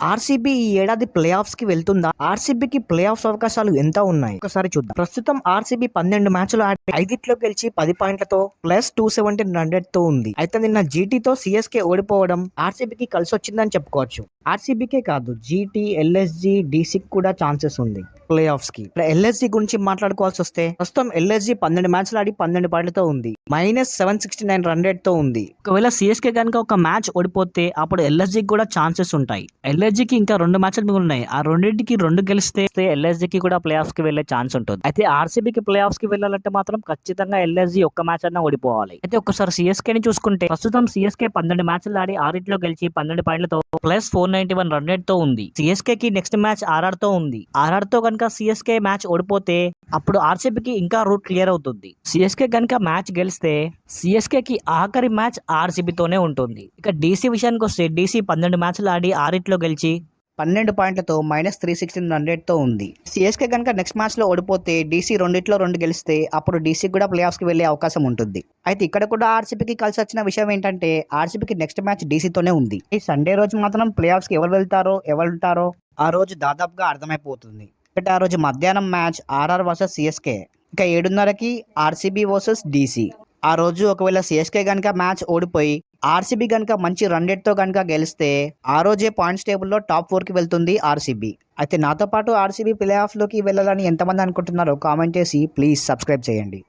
RCB ఈ ఏడాది play ఆఫ్స్కి వెళ్తుందా? ఆర్సీబీకి ప్లే ఆఫ్స్ అవకాశాలు ఎంత ఉన్నాయి? ఒకసారి చూద్దాం. ప్రస్తుతం ఆర్సీబీ పన్నెండు మ్యాచ్లు ఆడి ఐదిట్లో గెలిచి పది పాయింట్లతో ప్లస్ టూ సెవెంటీన్ హండ్రెడ్తో ఉంది. అయితే నిన్న జీటీతో సిఎస్కే ఓడిపోవడం ఆర్సీబీకి కలిసి వచ్చిందని చెప్పుకోవచ్చు. ఆర్సీబీకే కాదు జీటీ ఎల్ఎస్జి డీసీకి కూడా ఛాన్సెస్ ఉంది. ప్లే ఆఫ్స్కి ఎల్ఎస్జీ గురించి మాట్లాడుకోవాల్సి వస్తే ప్రస్తుతం ఎల్ఎస్జి పన్నెండు మ్యాచ్లు ఆడి పన్నెండు పాయింట్లతో ఉంది. మైనస్ సెవెన్ సిక్స్టీ నైన్ రన్తో ఉంది. ఒకవేళ సిఎస్కే కనుక ఒక మ్యాచ్ ఓడిపోతే అప్పుడు ఎల్ఎస్జికి కూడా ఛాన్సెస్ ఉంటాయి. ఎల్ఎస్జీకి ఇంకా రెండు మ్యాచ్లు మిగులున్నాయి ఆ రెండింటికి రెండు గెలిస్తే ఎల్ఎస్జీకి కూడా ప్లే ఆఫ్స్కి వెళ్ళే ఛాన్స్ ఉంటుంది. అయితే ఆర్సీబీకి ప్లే ఆఫ్స్కి వెళ్ళాలంటే మాత్రం ఖచ్చితంగా ఎల్ఎస్జి ఒక్క మ్యాచ్ అన్నా ఓడిపోవాలి. అయితే ఒకసారి సిఎస్కే ని చూసుకుంటే ప్రస్తుతం సిఎస్కే పన్నెండు మ్యాచ్లు ఆడి ఆరిట్లో గెలిచి పన్నెండు పాయింట్లతో plus four ninety one run రేట్తో ఉంది సిఎస్కే కి నెక్స్ట్ మ్యాచ్ ఆర్ఆర్తో ఉంది. ఆర్ఆర్తో కనుక సిఎస్కే మ్యాచ్ ఓడిపోతే అప్పుడు ఆర్సీబీకి ఇంకా రూట్ క్లియర్ అవుతుంది. సిఎస్కే కనుక మ్యాచ్ గెలిస్తే సిఎస్కే కి ఆఖరి మ్యాచ్ ఆర్సీబీతోనే ఉంటుంది. ఇక డీసీ విషయానికి వస్తే డీసీ పన్నెండు మ్యాచ్లు ఆడి ఆరిట్లో గెలిచి పన్నెండు పాయింట్లతో మైనస్ త్రీ సిక్స్టీన్ హండ్రెడ్తో ఉంది. సిఎస్కే కనుక నెక్స్ట్ మ్యాచ్లో ఓడిపోతే డీసీ రెండిట్లో రెండు గెలిస్తే అప్పుడు డీసీ కూడా ప్లే ఆఫ్స్కి వెళ్ళే అవకాశం ఉంటుంది. అయితే ఇక్కడ కూడా ఆర్సీబీకి కలిసి వచ్చిన విషయం ఏంటంటే ఆర్సీబీకి నెక్స్ట్ మ్యాచ్ డీసీతోనే ఉంది. ఈ సండే రోజు మాత్రం ప్లే ఎవరు వెళ్తారో ఎవరు ఉంటారో ఆ రోజు దాదాపుగా అర్థమైపోతుంది. ఒకటి ఆ రోజు మధ్యాహ్నం మ్యాచ్ ఆర్ఆర్ వర్సెస్ సిఎస్కే. ఇక ఏడున్నరకి ఆర్సీబీ వర్సెస్ డీసీ. ఆ రోజు ఒకవేళ సిఎస్కే కనుక మ్యాచ్ ఓడిపోయి ఆర్సీబీ కనుక మంచి రన్ రేట్తో కనుక గెలిస్తే ఆ రోజే పాయింట్స్ టేబుల్లో టాప్ ఫోర్కి వెళ్తుంది ఆర్సీబీ. అయితే నాతో పాటు ఆర్సీబీ ప్లే ఆఫ్లోకి వెళ్ళాలని ఎంతమంది అనుకుంటున్నారో కామెంట్ చేసి ప్లీజ్ సబ్స్క్రైబ్ చేయండి.